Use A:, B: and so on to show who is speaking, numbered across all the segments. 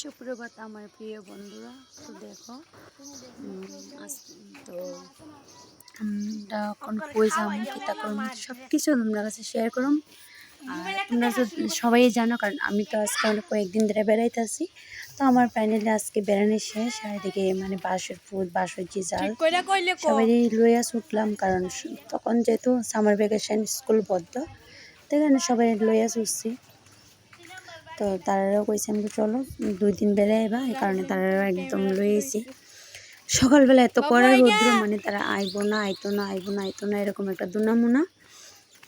A: সুপ্রভাত আমার প্রিয় বন্ধুরা। তো দেখো তো আমরা এখন কই যাব কিতা করুম সব কিছু তোমরা কাছে শেয়ার করুম আর তোমরা সবাই জানো কারণ আমি তো আজকে অনেক কয়েকদিন ধরে বেড়াইতেছি তো আমার ফাইনালি আজকে বেড়ানো শেষ আর এদিকে মানে বাঁশের ফুল বাঁশের যে জাল সবাই লইয়া ছুটলাম কারণ তখন যেহেতু সামার ভ্যাকেশন স্কুল বদ্ধ তো এখানে সবাই লইয়া ছুটছি। তো তারাও কইছে আমি চলো দুই দিন বেলা এবার এই কারণে তারাও একদম লইয়েছি সকালবেলা এত কড়া রৌদ্র মানে তারা আইবো না আইতো না আইবো না আইতো না এরকম একটা দুনামুনা।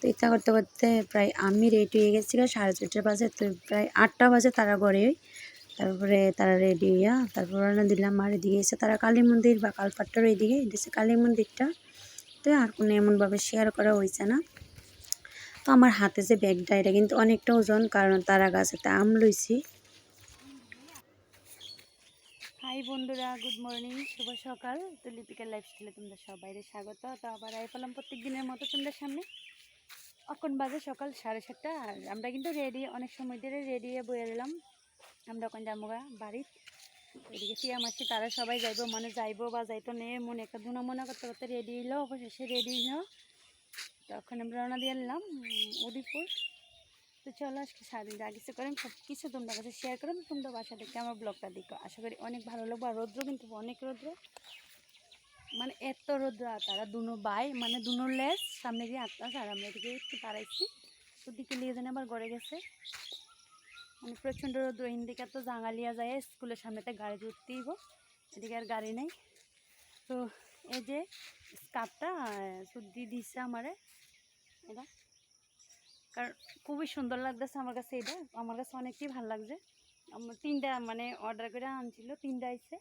A: তো ইচ্ছা করতে করতে প্রায় আমি রেডি হয়ে গেছি সাড়ে চারটে বাজে তো প্রায় আটটা বাজে তারা ঘরে। তারপরে তারা রেডি হইয়া তারপর রান্না দিলাম আর এদিকে এসে তারা কালী মন্দির বা কালপাট্টার এইদিকে এদিকে কালী মন্দিরটা। তো আর কোনো এমনভাবে শেয়ার করা হয়েছে না। তো আমার হাতে যে ব্যাগটা, এটা কিন্তু অনেকটা ওজন, কারণ তারা গাছেতে আম লইছি। হাই বন্ধুরা, গুড মর্নিং, শুভ সকাল। তো লিপিকার লাইফস্টাইলে তোমরা সবাইকে স্বাগত। তো আবার আই পেলাম প্রত্যেক দিনের মতো তোমাদের সামনে। এখন বাজে সকাল সাড়ে সাতটা, আর আমরা কিন্তু রেডি অনেক সময় ধরে রেডি হয়ে বয়ে এলাম আমরা ওখানে যাব বাড়ির এদিকে সিয়া মাসি তারা সবাই যাইবো মানে যাইবো বা যাইতো নে, মনে একটা দুনা মনে করতে করতে রেডি হইল, অবশেষে রেডি হইল। তখন আমরা রওনা দিয়ে এলাম উদিপুর তো চলো আজকে সারাদিন যা কিছু করেন, সব কিছু তোমরা কাছে শেয়ার করেন তোমরা বাসা থেকে আমার ব্লগটা দেখো। আশা করি অনেক ভালো লাগবে। আর রৌদ্র কিন্তু অনেক রৌদ্র। মানে এত রৌদ্র তারা দুনো বাই মানে দুনো লেস সামনে গিয়ে আটটা আর আমরা এদিকে একটু দাঁড়াইছি। তো দিকে নিয়ে যেন আবার গড়ে গেছে। মানে প্রচণ্ড রৌদ্র। হিন্দিকে তো জাঙালিয়া যায়, স্কুলের সামনেতে গাড়ি ধরতেইব এদিকে আর গাড়ি নেই। তো এই যে স্কার্ফটা সুদি দিচ্ছে আমারে। এটা। কারণ খুবই সুন্দর লাগতেছে আমার কাছে এটা। আমার কাছে অনেকটাই ভালো লাগছে। আমার তিনটা মানে অর্ডার করে আনছিল, তিনটা আইছে।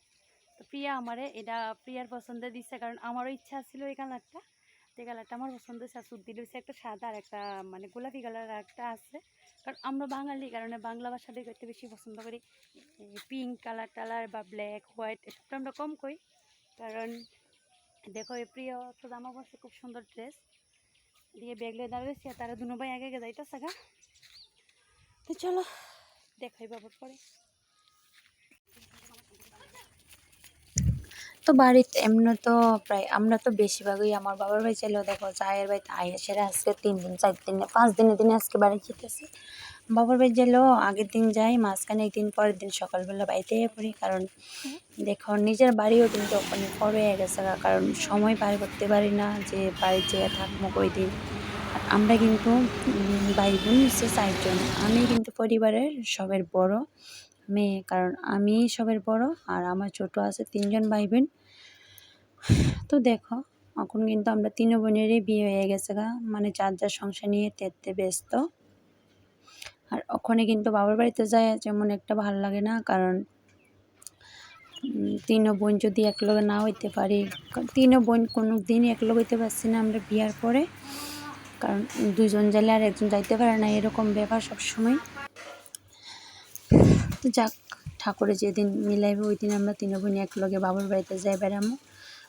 A: তো প্রিয়া আমারে এটা প্রিয়ার পছন্দ দিচ্ছে কারণ আমারও ইচ্ছা ছিল এই কালারটা। তো এই কালারটা আমার পছন্দ হয়েছে। আর সুদ্দি রয়েছে একটা সাদা আর একটা মানে গোলাপি কালার আর একটা আছে। কারণ আমরা বাঙালি, কারণে বাংলা ভাষাটা করতে বেশি পছন্দ করি। পিঙ্ক কালার টালার বা ব্ল্যাক হোয়াইট এসবটা আমরা কম করি। কারণ দেখো, এই প্রিয় তো আমার কাছে খুব সুন্দর ড্রেস দিয়ে ব্যাগলে দাঁড়িয়েছি আর তারা দুনো ভাই আগে আগে যাইতেছে গা। তো চলো, দেখাই বাবুর পরে। তো বাড়িতে এমনি তো প্রায়, আমরা তো বেশিরভাগই আমার বাবার বাড়ি চাইলেও দেখো চায়ের বাড়িতে আইসেরা আজকে তিন দিন, চার দিন, পাঁচ দিনে দিনে আজকে বাড়ি যেতেছে বাবার বাড়ি গেলেও আগের দিন যাই, মাঝখানে একদিন পরের দিন সকালবেলা বাড়িতে পড়ি, কারণ দেখো নিজের বাড়িও কিন্তু ওখানে হয়ে গেছে, কারণ সময় পার করতে পারি না যে বাড়ির যেয়ে থাকব ওই দিন আমরা কিন্তু ভাই বোন হচ্ছে চারজন, আমি কিন্তু পরিবারের সবের বড় মেয়ে, কারণ আমি সবের বড় আর আমার ছোট আছে তিনজন ভাই বোন। তো দেখো, এখন কিন্তু আমরা তিন বোনেরই বিয়ে হয়ে গেছে গা মানে যার যার সংসার নিয়ে তেতে ব্যস্ত। আর ওখানে কিন্তু বাবার বাড়িতে যায় যেমন একটা ভালো লাগে না, কারণ তিন বোন যদি একলগে না হইতে পারি তিন বোন কোনো দিন একলগে হইতে পারছি না আমরা বিয়ার পরে, কারণ দুজন গেলে আর একজন যাইতে পারে না, এরকম ব্যাপার সবসময়। তো যাক, ঠাকুরে যেদিন মিলাইবে ওই দিন আমরা তিন বোন একলগে বাবার বাড়িতে যাই বেড়ামো।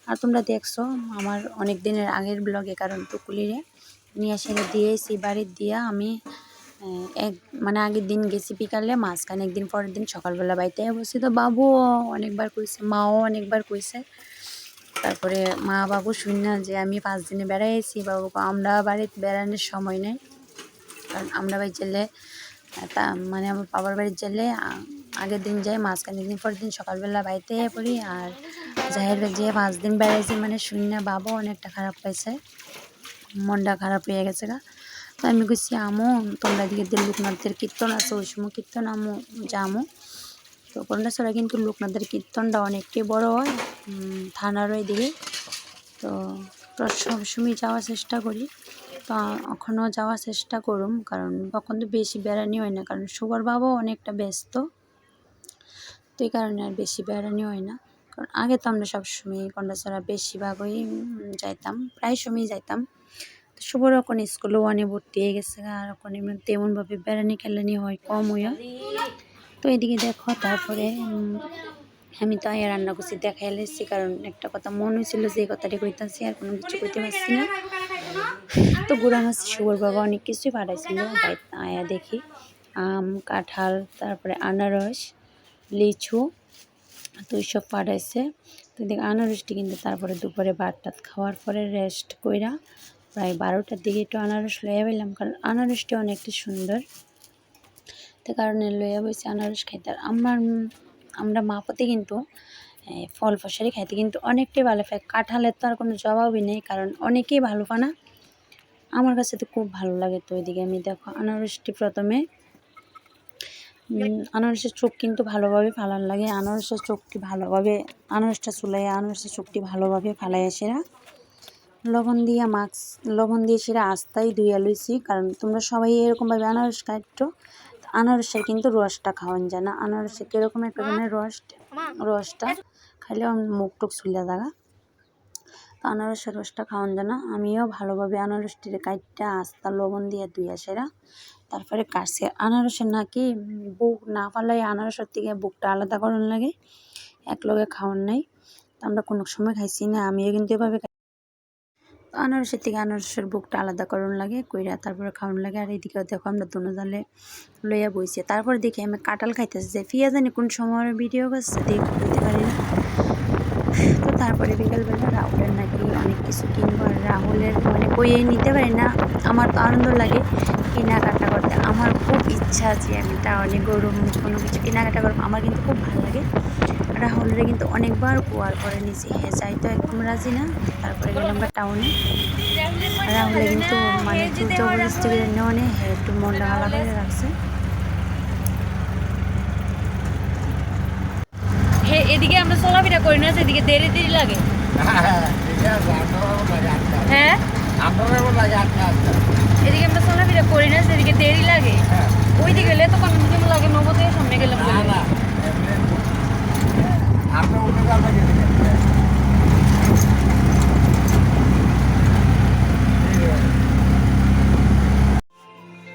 A: আর তোমরা দেখছ, আমার অনেক দিনের আগের ব্লগে কারণ টুকুলিরে নিয়ে সেরে দিয়েছি বাড়ির দিয়া আমি এক মানে আগের দিন গেছি বিকালে, মাঝখানে একদিন পরের দিন সকালবেলা বাড়িতে বসে তো বাবুও অনেকবার কইছে, মাও অনেকবার কইছে। তারপরে মা বাবু শুন না যে আমি পাঁচ দিনে বেড়াইছি, বাবু আমরা বাড়িতে বেড়ানোর সময় নেই। কারণ আমরা বাড়ি গেলে তা মানে আমার বাবার বাড়ি গেলে আগের দিন যাই, মাঝখানে দিন পরের দিন সকালবেলা বাড়িতে পড়ি। আর জাহের যে পাঁচ দিন বেড়াইছি মানে শুন না বাবু অনেকটা খারাপ পাইছে। মনটা খারাপ হয়ে গেছে গা। তো আমি কইছি, আমো, তোমরা দিকে দিয়ে লোকনাথদের কীর্তন আছে, ওই সময় কীর্তন আমো, যামো। তো কন্যাছড়া কিন্তু লোকনাথের কীর্তনটা অনেকটাই বড় হয় থানার ওই দিকে তো প্র- সবসময় যাওয়ার চেষ্টা করি, তো এখনও যাওয়ার চেষ্টা করুম, কারণ তখন তো বেশি বেড়ানি হয় না, কারণ সুগার বাবাও অনেকটা ব্যস্ত। তো এই কারণে আর বেশি বেড়ানি হয় না, কারণ আগে তো আমরা সবসময় কন্যাছড়া বেশিরভাগই যাইতাম, প্রায় সময়ই যাইতাম। তো এখন স্কুলে ওয়ানে ভর্তি হয়ে গেছে আর তেমনভাবে বেড়ানি খেলানি হয়, কম হইয়া। তো এদিকে দেখো, তারপরে আমি তো আয়া রান্না করছি দেখাই এসেছি কারণ একটা কথা মনে হয়েছিল যে এই কথাটি কইতাছি, আর কোনো কিছু কইতে পারছি না। তো গুড়া মাছ শুভর বাবা অনেক কিছুই পাঠাইছিল আয়া দেখি, আম, কাঁঠাল, তারপরে আনারস, লিচু, তো এইসব পাঠাইছে তো দেখ আনারসটি কিন্তু তারপরে দুপুরে ভাত টাত খাওয়ার পরে রেস্ট কইরা প্রায় বারোটার দিকে একটু আনারস লইয়া পেলাম কারণ আনারসটি অনেকটা সুন্দর। তো কারণে লইয়া বইছে আনারস খাইতে। আর আমার, আমরা মাপতে কিন্তু ফল ফসলি খাইতে কিন্তু অনেকটাই ভালো পাই। কাঁঠালের তো আর কোনো জবাবই নেই, কারণ অনেকেই ভালো পানা আমার কাছে তো খুব ভালো লাগে তো ওইদিকে। আমি দেখো আনারসটি প্রথমে আনারসের চোখ কিন্তু ভালোভাবে ফালান লাগে। আনারসের চোখটি ভালোভাবে, আনারসটা চুলাইয়া আনারসের চোখটি ভালোভাবে ফালাইয়া সেরা। লবণ দিয়া মাছ, লবণ দিয়ে সেরা আস্তাই ধুইয়া লইছি, কারণ তোমরা সবাই এরকমভাবে আনারস কাটতো আনারসের কিন্তু রসটা খাওয়ান যায় না। আনারসের কীরকম একটা ধরনের রস, রসটা খাইলে মুখ টুক চুলিয়া থাকা তো আনারসের রসটা খাওয়ান যায় না। আমিও ভালোভাবে আনারসটির কাইটটা আস্তা লবণ দিয়ে ধুইয়া সেরা, তারপরে কাটছে। আনারসের নাকি বুক না ফালাই আনারসের থেকে বুকটা আলাদা করন লাগে এক লগে খাওয়ান নাই। আমরা কোনো সময় খাইছি না, আমিও কিন্তু এভাবে আনারসের থেকে আনারসের বুকটা আলাদা করন লাগে, কইরা তারপরে খাওয়ান লাগে। আর এইদিকে দেখো আমরা দুনো জালে লইয়া বইছে। তারপরে দেখি আমি কাঁঠাল খাইতেছি যে ফিয়া জানি কোন সময় ভিডিও করছে দেখ, বুঝতে পারি না। তো তারপরে বিকেলবেলা রাহুলের নাকি অনেক কিছু কিনবো আর রাহুলের মানে বইয়ে নিতে পারি না। আমার তো আনন্দ লাগে কেনাকাটা করতে। আমার খুব ইচ্ছা আছে আমি টাউনে গরু, কোনো কিছু কেনাকাটা করব। আমার কিন্তু খুব ভালো লাগে। রাহুলের কিন্তু অনেকবার কুয়ার করে নিয়েছি হ্যাঁ যাই। তো একদম রাজি না? তারপরে গেলাম আমরা টাউনে রাহুলে কিন্তু মানে জবরদস্তি করে নেওয়া হ্যাঁ একটু মনটা ভালো করে রাখছে।
B: হে এদিকে আমরা চলাফেরা করি না সেদিকে দেরি দেরি লাগে। হ্যাঁ? এদিকে আমরা চলাফেরা করি না সেদিকে দেরি লাগে। ওই দিকে গেলে তো দিন লাগে নবতের সামনে গেলাম।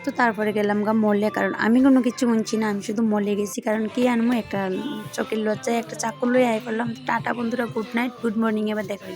A: তো তারপরে গেলাম গা মলে, কারণ আমি কোনো কিছু মনছি না, আমি শুধু মলে গেছি, কারণ কি আনব একটা চোখের লজ্জায় একটা চাকর লই আই করলাম টাটা বন্ধুরা গুড নাইট গুড মর্নিং এবার দেখা